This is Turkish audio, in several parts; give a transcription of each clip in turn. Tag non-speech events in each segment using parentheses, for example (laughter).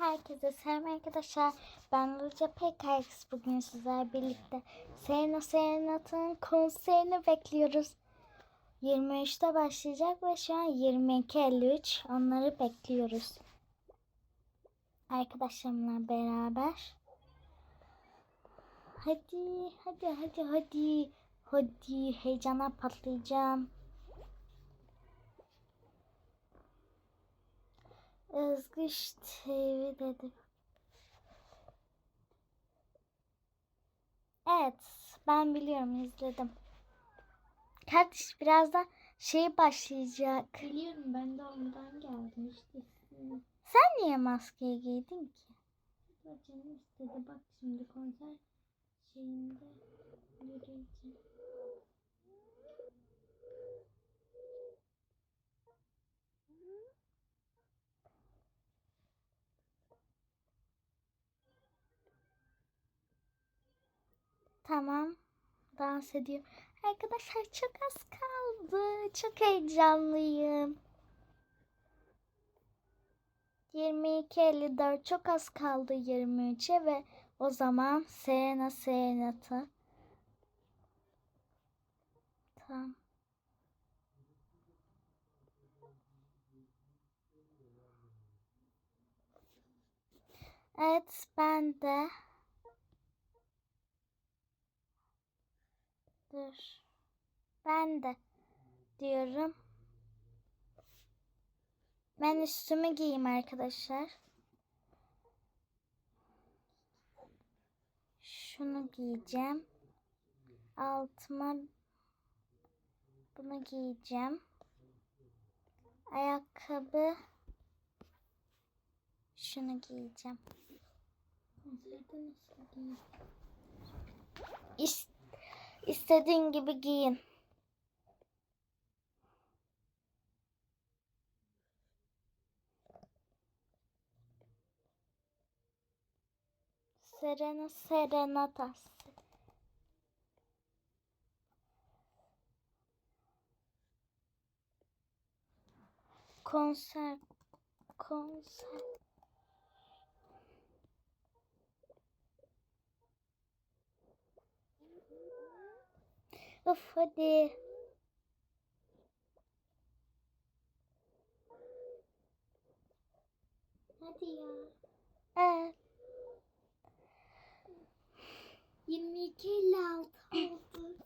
Herkese selam arkadaşlar. Ben Lucia Pekax. Bugün sizlerle birlikte Serena Serenat'ın konserini bekliyoruz. 23'te başlayacak ve şu an 22.53. Onları bekliyoruz. Arkadaşlarımla beraber. Hadi, hadi, hadi, hadi. Hadi, heyecana patlayacağım. Özgüç TV dedi. Evet, ben biliyorum izledim. Kardeş birazdan şey başlayacak. Biliyorum ben de ondan geldim işte. Sen niye maskeyi giydin ki? Canım istedi bak şimdi konser şeyinde yürüyeceğim. Tamam. Dans ediyor. Arkadaşlar çok az kaldı. Çok heyecanlıyım. 22.54 çok az kaldı 23'e ve o zaman Serena Serenat'ı. Tamam. Evet ben de. Dur. Ben de diyorum. Ben üstümü giyeyim arkadaşlar. Şunu giyeceğim. Altıma bunu giyeceğim. Ayakkabı şunu giyeceğim. İs istediğin gibi giyin. Serena Serenatas. Konser konser Of hadi. Hadi ya. Evet. 22 56 oldu.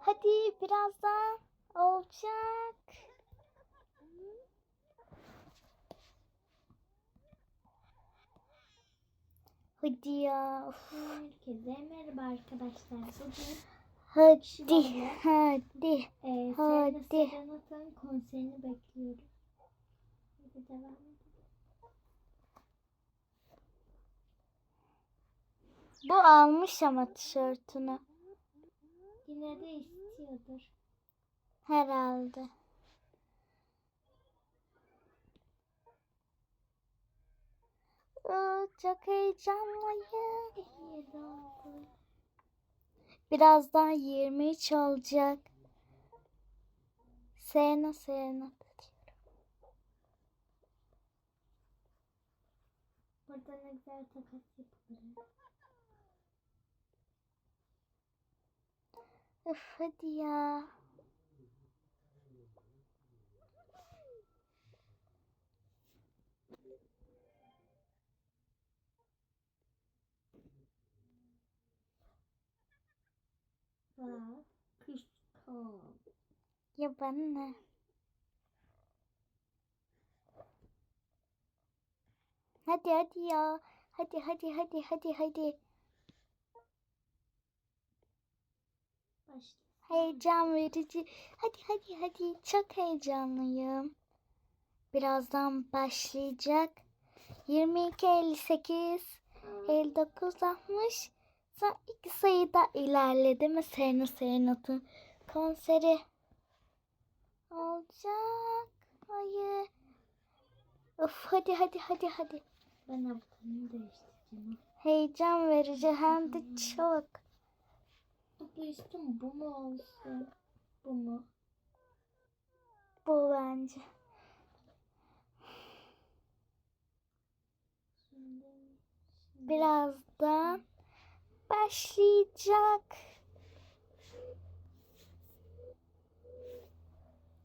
Hadi birazdan olacak. Hadi ya. Herkese merhaba arkadaşlar. Bugün Hadi, hadi. e, Hadi. Serena Serenat'ın konserini bekliyoruz. Hadi devam edelim. Bu almış ama tişörtünü. Yine de istiyordur. Herhalde. Çok heyecanlıyım. 7 oldu. Birazdan 23 olacak. Serena Serena. Burada ne güzel takas yapılır. Üf hadi ya. Wow. Kışkol. Ya ben ne? Hadi hadi ya. Hadi hadi hadi hadi hadi. Başla. Heyecan verici. Hadi hadi hadi. Çok heyecanlıyım. Birazdan başlayacak. 22 58 59 60 Son iki sayıda ilerledi mi Serena Serenat'ın konseri olacak. Hayır. Of hadi hadi hadi hadi. Ben haftanı değiştireceğim. Heyecan verici hem de çok. Bu üstüm bu mu olsun? Bu mu? bu bence. Birazdan başlayacak.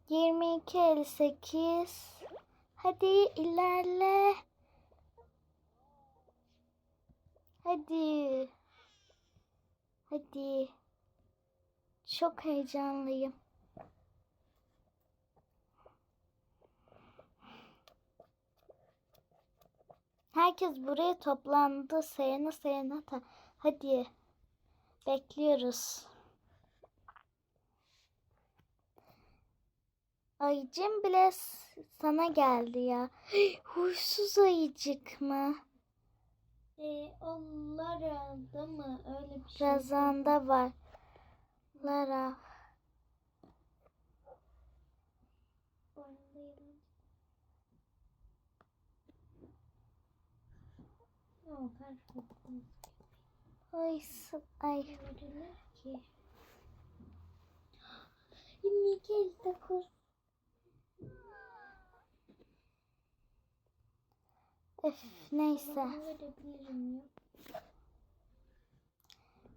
22.58 Hadi ilerle. Hadi. Hadi. Çok heyecanlıyım. Herkes buraya toplandı. Sayana sayana Hadi. Bekliyoruz. Ayıcım bile sana geldi ya. Huysuz ayıcık mı? e, onlar mı? Öyle bir şey. Razanda var. Lara. Oynayalım. O karşılıklı. Ay, ay. Ki. 22 59. Öf, neyse.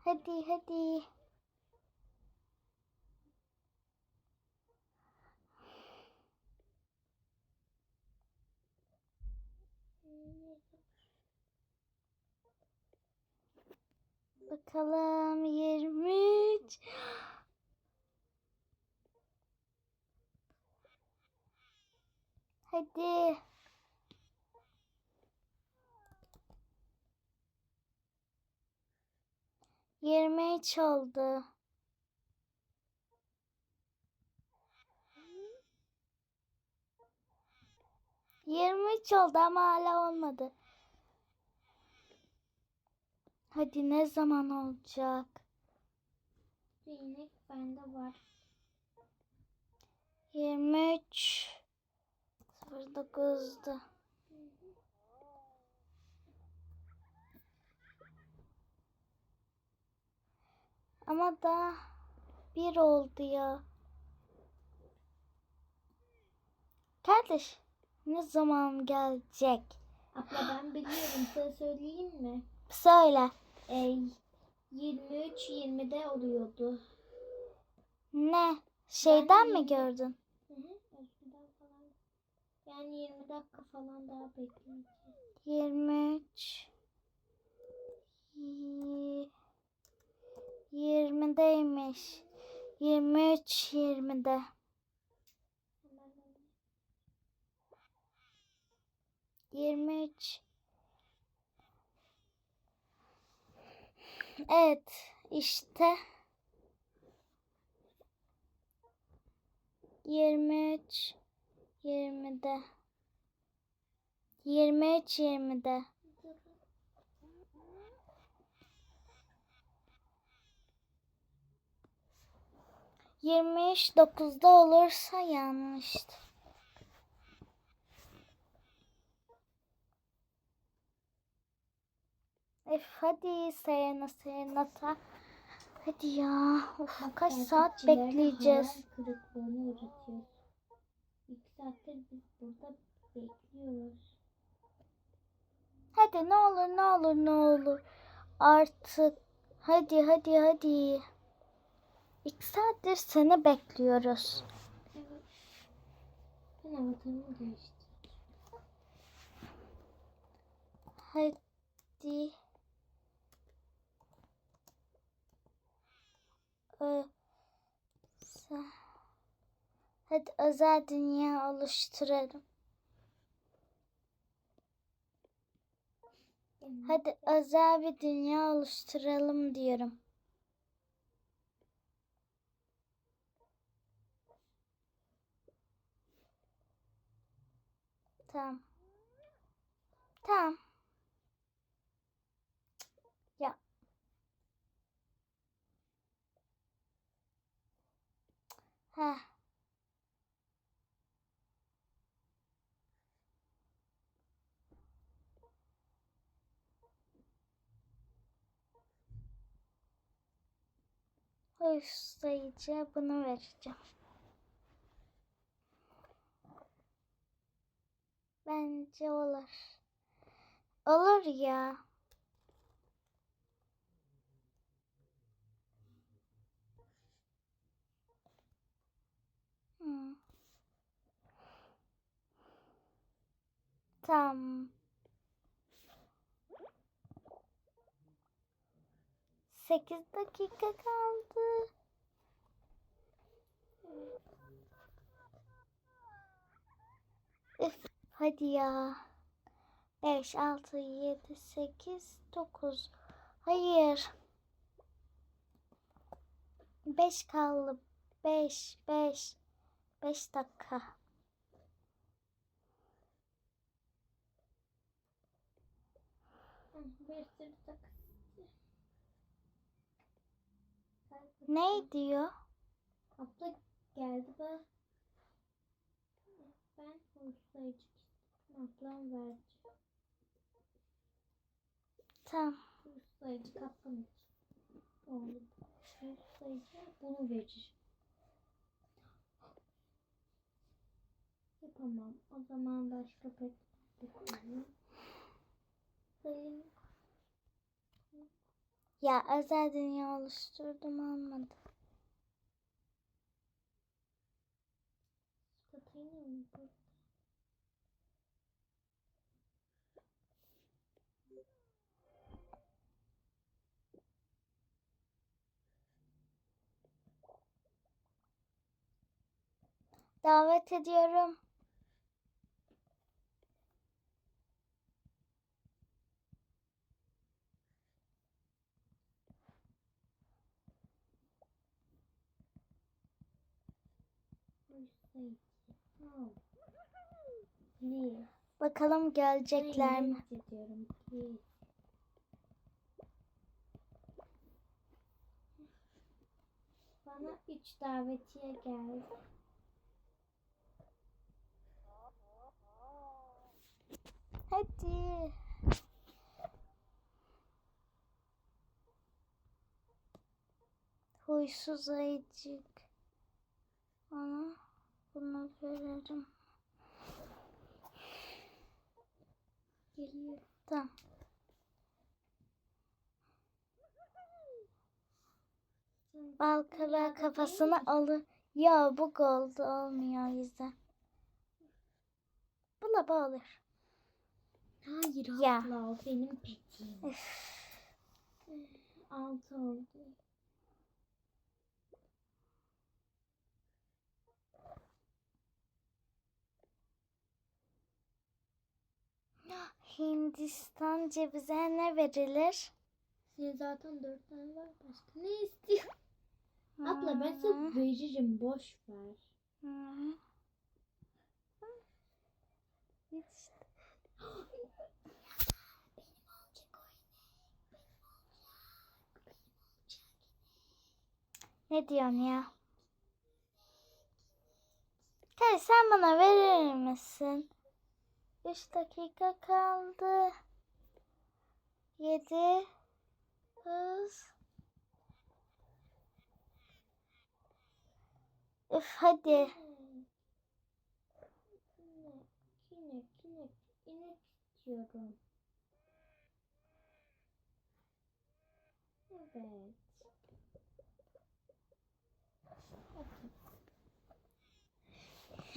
Hadi hadi. Bakalım 23. Hadi. Yirmi üç oldu. Yirmi üç oldu ama hala olmadı. Hadi ne zaman olacak? İnek bende var. 23 09'da. Ama da bir oldu ya. Kardeş ne zaman gelecek? Abla ben biliyorum. Sana söyleyeyim mi? Söyle. E, 23 20'de oluyordu. Ne? Şeyden mi yirmi- gördün? Hı hı. Eskiden falan. Yani 20 dakika falan daha bekleyeceğiz. 23 y- 20'deymiş. 23 20'de. Hemen hemen. Evet işte. 23 20'de 23 20'de Yirmi üç dokuzda olursa yanlıştır. Ef hadi Serena Serenata. Hadi ya. Of, kaç saat bekleyeceğiz. İki saattir biz burada bekliyoruz. Hadi ne olur ne olur ne olur. Artık hadi hadi hadi. İki saattir seni bekliyoruz. Evet. Ben avatarımı değiştirdim. Hadi. Hadi özel dünya oluşturalım. Hadi özel bir dünya oluşturalım diyorum. Tamam. Tamam. Heh. Hırsayıcı bunu vereceğim. Bence olur. Olur ya. Tamam. Sekiz dakika kaldı. Üf, hadi ya. 5, 6, 7, 8, 9. Hayır. 5 kaldı. 5, 5. 5 dakika. Bir sürü sakız. Ne diyor? Abla geldi ben. Ben istedim. Ablam verdi. Tamam. Uyusayıcı kaplan için. Oğlum. Uyusayıcı bunu verir. Yapamam. O zaman başka pek. Sayın Ya özel dünya oluşturdum olmadı. Davet ediyorum. Please. Bakalım gelecekler mi? Please. Bana üç davetiye geldi. Hadi. Huysuz ayıcık. Ona bunu veririm. Geliyor. Tamam. Balkala kafasına alır. Ya bu gold olmuyor yüzden. Bu olur. Hayır Ya. abla o benim petim. Altı oldu. Hindistan cevize ne verilir? Senin zaten dört tane var. Başka ne istiyorsun? Abla ben sana veririm. Boş ver. Ne diyorsun ya? Kay sen bana verir misin? 3 dakika kaldı. 7 Kız. Üf hadi. Kinek, kinek, kinek, inek istiyorum. Evet.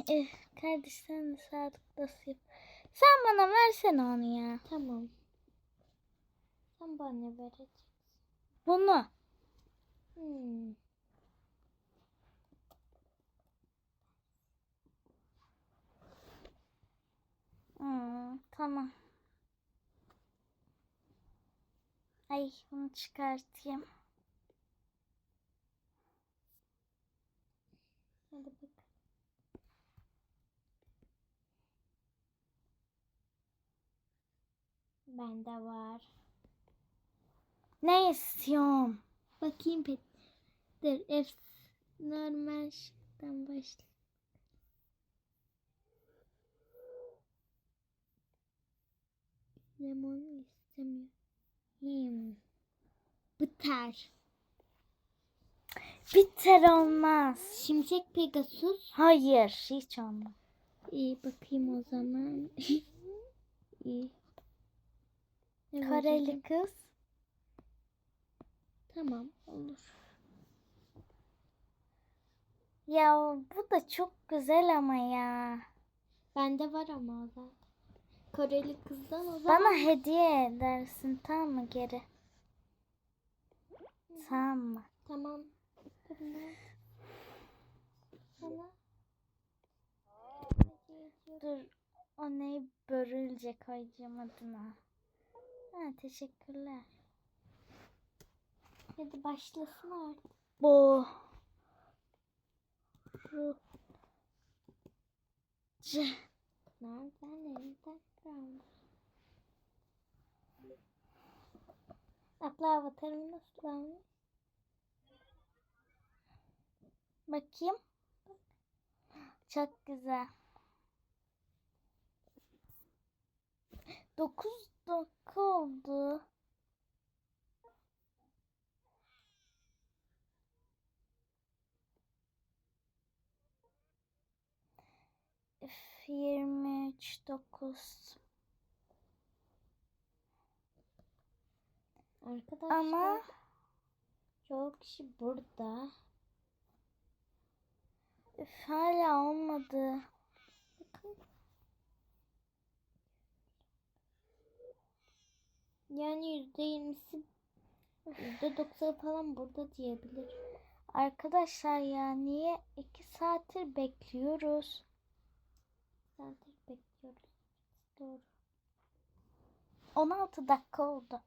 Üf, kardeş sen de sadıklasın. Sen bana versene onu ya. Tamam. Sen bana vereceksin. Bunu. Hmm. Hmm, tamam. Ay bunu çıkartayım. Hadi bak. Bende var. Ne istiyorum? Bakayım pet. Dur F normal şıktan başla. Lemon istemiyor. Hmm. Biter. Bitter olmaz. Şimşek Pegasus. Hayır hiç olmaz. İyi bakayım o zaman. (laughs) iyi. Ne Kareli kız. Tamam olur. Ya bu da çok güzel ama ya. Bende var ama o zaten. Koreli kızdan o zaman. Bana hediye edersin tamam mı geri? Tamam mı? Tamam. Sana. Dur o neyi börülce koyacağım adına. Ha, teşekkürler. Hadi başlasın artık. Bu. Ru. C. Nereden elinden kalmış. Abla avatarım nasıl olmuş? Bakayım. Çok güzel. 9 dakika oldu. Üf, 23 9 Arkadaşlar. ama Çoğu kişi burada. üf, hala olmadı. Bakın. Yani yüzde yirmisi yüzde doksanı falan burada diyebilir. Arkadaşlar ya niye 2 saattir bekliyoruz? Zaten bekliyoruz. Doğru. 16 dakika oldu.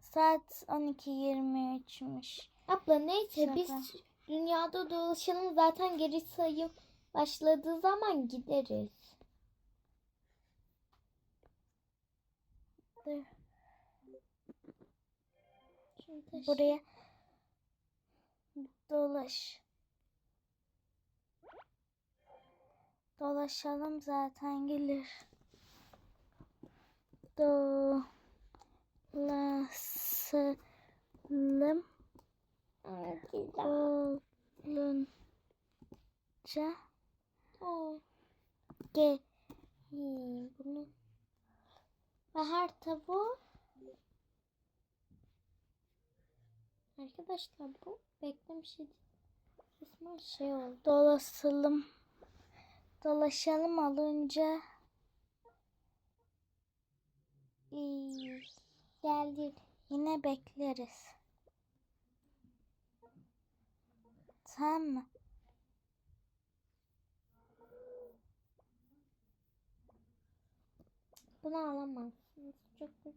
Saat 12.23'müş. Abla neyse Şaka. biz dünyada dolaşalım zaten geri sayım başladığı zaman gideriz. Dur, taşı- Buraya dolaş. Dolaşalım zaten gelir. Dolaşalım olunca gel. iyi, bunu bahar tavuğu Arkadaşlar bu beklemiş resmen şey oldu. Dolaşalım. Dolaşalım alınca iyi. Geldi. Yine bekleriz. Tamam mı? Bunu alamazsınız. Çok kötü.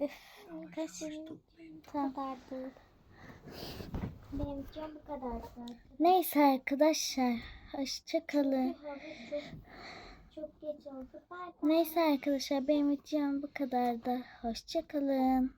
Üf, Tamam. kadardı. Benim videom bu kadar zaten. Neyse arkadaşlar. Hoşça kalın. Çok, geç oldu. Bye bye. Neyse arkadaşlar benim videom bu kadardı. Hoşça kalın.